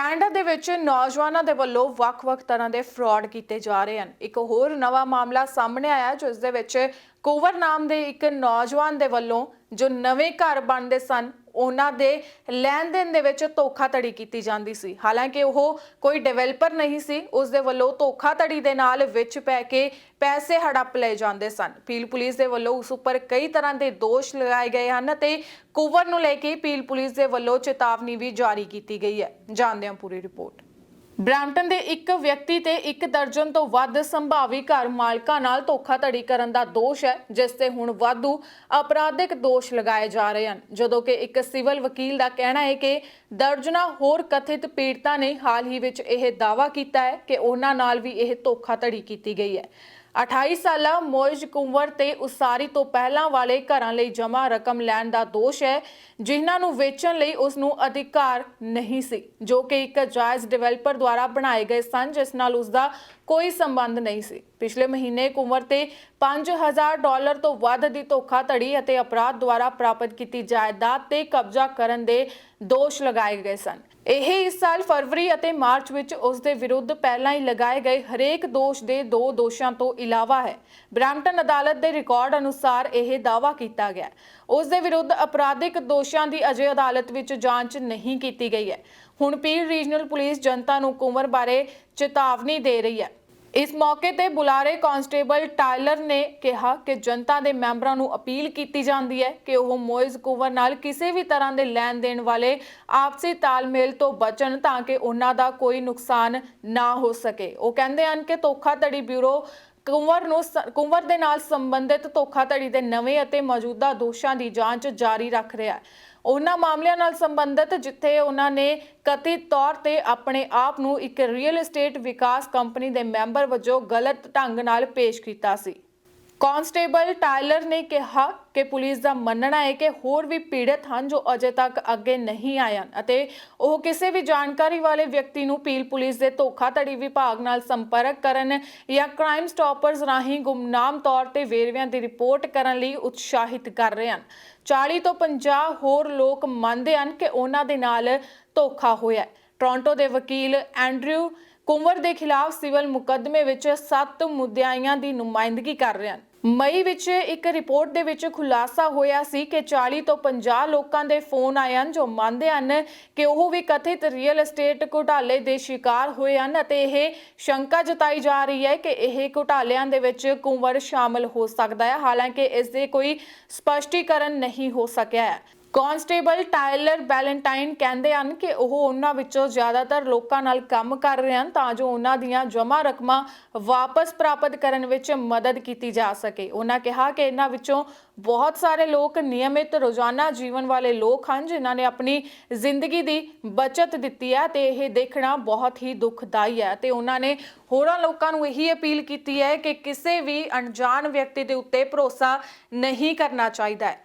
Canada ਦੇ ਵਿੱਚ ਨੌਜਵਾਨਾਂ ਦੇ ਵੱਲੋਂ ਵੱਖ-ਵੱਖ ਤਰ੍ਹਾਂ ਦੇ ਫਰਾਡ ਕੀਤੇ ਜਾ ਰਹੇ ਹਨ। ਇੱਕ ਹੋਰ ਨਵਾਂ ਮਾਮਲਾ ਸਾਹਮਣੇ ਆਇਆ ਜਿਸ ਦੇ ਵਿੱਚ ਕੁਵਰ ਨਾਮ ਦੇ ਇੱਕ ਨੌਜਵਾਨ ਦੇ ਵੱਲੋਂ ਜੋ ਨਵੇਂ ਘਰ ਬਣਦੇ ਸਨ ਉਹਨਾਂ ਦੇ ਲੈਣ ਦੇਣ ਦੇ ਵਿੱਚ ਧੋਖਾਧੜੀ ਕੀਤੀ ਜਾਂਦੀ ਸੀ। ਹਾਲਾਂਕਿ ਉਹ ਕੋਈ ਡਿਵੈਲਪਰ ਨਹੀਂ ਸੀ, ਉਸ ਦੇ ਵੱਲੋਂ ਧੋਖਾਧੜੀ ਦੇ ਨਾਲ ਵਿੱਚ ਪੈ ਕੇ ਪੈਸੇ ਹੜੱਪ ਲਏ ਜਾਂਦੇ ਸਨ। ਪੀਲ ਪੁਲਿਸ ਦੇ ਵੱਲੋਂ ਉਸ ਉੱਪਰ ਕਈ ਤਰ੍ਹਾਂ ਦੇ ਦੋਸ਼ ਲਗਾਏ ਗਏ ਹਨ ਤੇ ਕੁਵਰ ਨੂੰ ਲੈ ਕੇ ਪੀਲ ਪੁਲਿਸ ਦੇ ਵੱਲੋਂ ਚੇਤਾਵਨੀ ਵੀ ਜਾਰੀ ਕੀਤੀ ਗਈ ਹੈ। ਜਾਣਦੇ ਹਾਂ ਪੂਰੀ ਰਿਪੋਰਟ। ਬ੍ਰੈਂਪਟਨ ਦੇ ਇੱਕ ਵਿਅਕਤੀ ਤੇ ਇੱਕ ਦਰਜਨ ਤੋਂ ਵੱਧ ਸੰਭਾਵੀ ਘਰ ਮਾਲਕਾਂ ਨਾਲ ਧੋਖਾਧੜੀ ਕਰਨ ਦਾ ਦੋਸ਼ ਹੈ, ਜਿਸ ਤੇ ਹੁਣ ਵਾਧੂ ਅਪਰਾਧਿਕ ਦੋਸ਼ ਲਗਾਏ ਜਾ ਰਹੇ ਹਨ। ਜਦੋਂ ਕਿ ਇੱਕ ਸਿਵਲ ਵਕੀਲ ਦਾ ਕਹਿਣਾ ਹੈ ਕਿ ਦਰਜਨਾ ਹੋਰ ਕਥਿਤ ਪੀੜਤਾਂ ਨੇ ਹਾਲ ਹੀ ਵਿੱਚ ਇਹ ਦਾਅਵਾ ਕੀਤਾ ਹੈ ਕਿ ਉਹਨਾਂ ਨਾਲ ਵੀ ਇਹ ਧੋਖਾਧੜੀ ਕੀਤੀ ਗਈ ਹੈ। 28 ਸਾਲਾ ਮੋਇਜ ਕੁੰਵਰ ਤੇ ਉਸਾਰੀ ਤੋਂ ਪਹਿਲਾਂ ਵਾਲੇ ਘਰਾਂ ਲਈ ਜਮ੍ਹਾਂ ਰਕਮ ਲੈਣ ਦਾ ਦੋਸ਼ ਹੈ, ਜਿਨ੍ਹਾਂ ਨੂੰ ਵੇਚਣ ਲਈ ਉਸ ਨੂੰ ਅਧਿਕਾਰ ਨਹੀਂ ਸੀ, ਜੋ ਕਿ ਇੱਕ ਜਾਇਜ਼ ਡਿਵੈਲਪਰ ਦੁਆਰਾ ਬਣਾਏ ਗਏ ਸਨ, ਜਿਸ ਨਾਲ ਉਸ ਦਾ ਕੋਈ ਸੰਬੰਧ ਨਹੀਂ ਸੀ। ਪਿਛਲੇ ਮਹੀਨੇ ਕੁੰਵਰ ਤੇ 5000 ਡਾਲਰ ਤੋਂ ਵੱਧ ਦੀ ਧੋਖਾਧੜੀ ਅਤੇ ਅਪਰਾਧ ਦੁਆਰਾ ਪ੍ਰਾਪਤ ਕੀਤੀ ਜਾਇਦਾਦ ਤੇ ਕਬਜ਼ਾ ਕਰਨ ਦੇ ਦੋਸ਼ ਲਗਾਏ ਗਏ ਸਨ। ਇਹ ਇਸ ਸਾਲ ਫਰਵਰੀ ਅਤੇ ਮਾਰਚ ਵਿੱਚ ਉਸ ਦੇ ਵਿਰੁੱਧ ਪਹਿਲਾਂ ਹੀ ਲਗਾਏ ਗਏ ਹਰੇਕ ਦੋਸ਼ ਦੇ ਦੋ ਦੋਸ਼ਾਂ ਤੋਂ ਇਲਾਵਾ ਹੈ। ਬ੍ਰੈਂਪਟਨ ਅਦਾਲਤ ਦੇ ਰਿਕਾਰਡ ਅਨੁਸਾਰ ਇਹ ਦਾਅਵਾ ਕੀਤਾ ਗਿਆ ਉਸ ਦੇ ਵਿਰੁੱਧ ਅਪਰਾਧਿਕ ਦੋਸ਼ਾਂ ਦੀ ਅਜੇ ਅਦਾਲਤ ਵਿੱਚ ਜਾਂਚ ਨਹੀਂ ਕੀਤੀ ਗਈ ਹੈ। ਹੁਣ ਪੀਰ ਰੀਜਨਲ ਪੁਲਿਸ ਜਨਤਾ ਨੂੰ ਕੁੰਵਰ ਬਾਰੇ ਚੇਤਾਵਨੀ ਦੇ ਰਹੀ ਹੈ। ਇਸ ਮੌਕੇ ਤੇ ਬੁਲਾਰੇ ਕਾਂਸਟੇਬਲ ਟਾਇਲਰ ਨੇ ਕਿਹਾ ਕਿ ਜਨਤਾ ਦੇ ਮੈਂਬਰਾਂ ਨੂੰ ਅਪੀਲ ਕੀਤੀ ਜਾਂਦੀ ਹੈ ਕਿ ਉਹ ਮੋਇਜ਼ ਕੁਵਰ ਨਾਲ ਕਿਸੇ ਵੀ ਤਰ੍ਹਾਂ ਦੇ ਲੈਣ ਦੇਣ ਵਾਲੇ ਆਪਸੀ ਤਾਲਮੇਲ ਤੋਂ ਬਚਣ ਤਾਂ ਕਿ ਉਹਨਾਂ ਦਾ ਕੋਈ ਨੁਕਸਾਨ ਨਾ ਹੋ ਸਕੇ। ਉਹ ਕਹਿੰਦੇ ਹਨ ਕਿ ਧੋਖਾਧੜੀ ਬਿਊਰੋ ਕੁੰਵਰ ਨੂੰ ਕੁੰਵਰ ਦੇ ਨਾਲ ਸੰਬੰਧਿਤ ਧੋਖਾਧੜੀ ਦੇ ਨਵੇਂ ਅਤੇ ਮੌਜੂਦਾ ਦੋਸ਼ਾਂ ਦੀ ਜਾਂਚ ਜਾਰੀ ਰੱਖ ਰਿਹਾ ਹੈ। ਉਹਨਾਂ ਮਾਮਲਿਆਂ ਨਾਲ ਸੰਬੰਧਿਤ, ਜਿੱਥੇ ਉਹਨਾਂ ਨੇ ਕਥਿਤ ਤੌਰ ਤੇ ਆਪਣੇ ਆਪ ਨੂੰ ਇੱਕ ਰੀਅਲ ਏਸਟੇਟ ਵਿਕਾਸ ਕੰਪਨੀ ਦੇ ਮੈਂਬਰ ਵਜੋਂ ਗਲਤ ਢੰਗ ਨਾਲ ਪੇਸ਼ ਕੀਤਾ ਸੀ। ਕਾਂਸਟੇਬਲ ਟਾਇਲਰ ਨੇ ਕਿਹਾ ਕਿ ਪੁਲਿਸ ਦਾ ਮੰਨਣਾ ਹੈ ਕਿ ਹੋਰ ਵੀ ਪੀੜਤ ਹਨ ਜੋ ਅਜੇ ਤੱਕ ਅੱਗੇ ਨਹੀਂ ਆਏ ਹਨ ਅਤੇ ਉਹ ਕਿਸੇ ਵੀ ਜਾਣਕਾਰੀ ਵਾਲੇ ਵਿਅਕਤੀ ਨੂੰ ਪੀਲ ਪੁਲਿਸ ਦੇ ਧੋਖਾਧੜੀ ਵਿਭਾਗ ਨਾਲ ਸੰਪਰਕ ਕਰਨ ਜਾਂ ਕ੍ਰਾਈਮ ਸਟਾਪਰਸ ਰਾਹੀਂ ਗੁੰਮਨਾਮ ਤੌਰ ਤੇ ਵੇਰਵਿਆਂ ਦੀ ਰਿਪੋਰਟ ਕਰਨ ਲਈ ਉਤਸ਼ਾਹਿਤ ਕਰ ਰਹੇ ਹਨ। 40 ਤੋਂ 50 ਹੋਰ ਲੋਕ ਮੰਨਦੇ ਹਨ ਕਿ ਉਹਨਾਂ ਦੇ ਨਾਲ ਧੋਖਾ ਹੋਇਆ ਹੈ। ਟੋਰਾਂਟੋ ਦੇ ਵਕੀਲ ਐਂਡਰਿਊ ਕੁੰਵਰ ਦੇ ਖਿਲਾਫ ਸਿਵਲ ਮੁਕੱਦਮੇ ਵਿੱਚ 7 ਮੁੱਦਿਆਈਆਂ ਦੀ ਨੁਮਾਇੰਦਗੀ ਕਰ ਰਹੇ ਹਨ। ਮਈ ਵਿੱਚ ਇੱਕ ਰਿਪੋਰਟ ਦੇ ਵਿੱਚ ਖੁਲਾਸਾ ਹੋਇਆ ਸੀ ਕਿ 40 ਤੋਂ 50 ਲੋਕਾਂ ਦੇ ਫੋਨ ਆਏ ਹਨ ਜੋ ਮੰਨਦੇ ਹਨ ਕਿ ਉਹ ਵੀ ਕਥਿਤ ਰੀਅਲ ਏਸਟੇਟ ਘੁਟਾਲੇ ਦੇ ਸ਼ਿਕਾਰ ਹੋਏ ਹਨ ਅਤੇ ਇਹ ਸ਼ੰਕਾ ਜਤਾਈ ਜਾ ਰਹੀ ਹੈ ਕਿ ਇਹ ਘੁਟਾਲਿਆਂ ਦੇ ਵਿੱਚ ਕੁੰਵਰ ਸ਼ਾਮਲ ਹੋ ਸਕਦਾ ਹੈ। ਹਾਲਾਂਕਿ ਇਸ ਦੇ ਕੋਈ ਸਪਸ਼ਟੀਕਰਨ ਨਹੀਂ ਹੋ ਸਕਿਆ ਹੈ। ਕਾਂਸਟੇਬਲ ਟਾਇਲਰ ਬੈਲੈਂਟਾਈਨ ਕਹਿੰਦੇ ਹਨ ਕਿ ਉਹ ਉਹਨਾਂ ਵਿੱਚੋਂ ਜ਼ਿਆਦਾਤਰ ਲੋਕਾਂ ਨਾਲ ਕੰਮ ਕਰ ਰਹੇ ਹਨ ਤਾਂ ਜੋ ਉਹਨਾਂ ਦੀਆਂ ਜਮ੍ਹਾਂ ਰਕਮਾਂ ਵਾਪਸ ਪ੍ਰਾਪਤ ਕਰਨ ਵਿੱਚ ਮਦਦ ਕੀਤੀ ਜਾ ਸਕੇ। ਉਹਨਾਂ ਕਿਹਾ ਕਿ ਇਹਨਾਂ ਵਿੱਚੋਂ ਬਹੁਤ ਸਾਰੇ ਲੋਕ ਨਿਯਮਿਤ ਰੋਜ਼ਾਨਾ ਜੀਵਨ ਵਾਲੇ ਲੋਕ ਹਨ ਜਿਨ੍ਹਾਂ ਨੇ ਆਪਣੀ ਜ਼ਿੰਦਗੀ ਦੀ ਬਚਤ ਦਿੱਤੀ ਹੈ ਤੇ ਇਹ ਦੇਖਣਾ ਬਹੁਤ ਹੀ ਦੁਖਦਾਈ ਹੈ ਤੇ ਉਹਨਾਂ ਨੇ ਹੋਰਾਂ ਲੋਕਾਂ ਨੂੰ ਇਹੀ ਅਪੀਲ ਕੀਤੀ ਹੈ ਕਿ ਕਿਸੇ ਵੀ ਅਣਜਾਣ ਵਿਅਕਤੀ ਦੇ ਉੱਤੇ ਭਰੋਸਾ ਨਹੀਂ ਕਰਨਾ ਚਾਹੀਦਾ ਹੈ।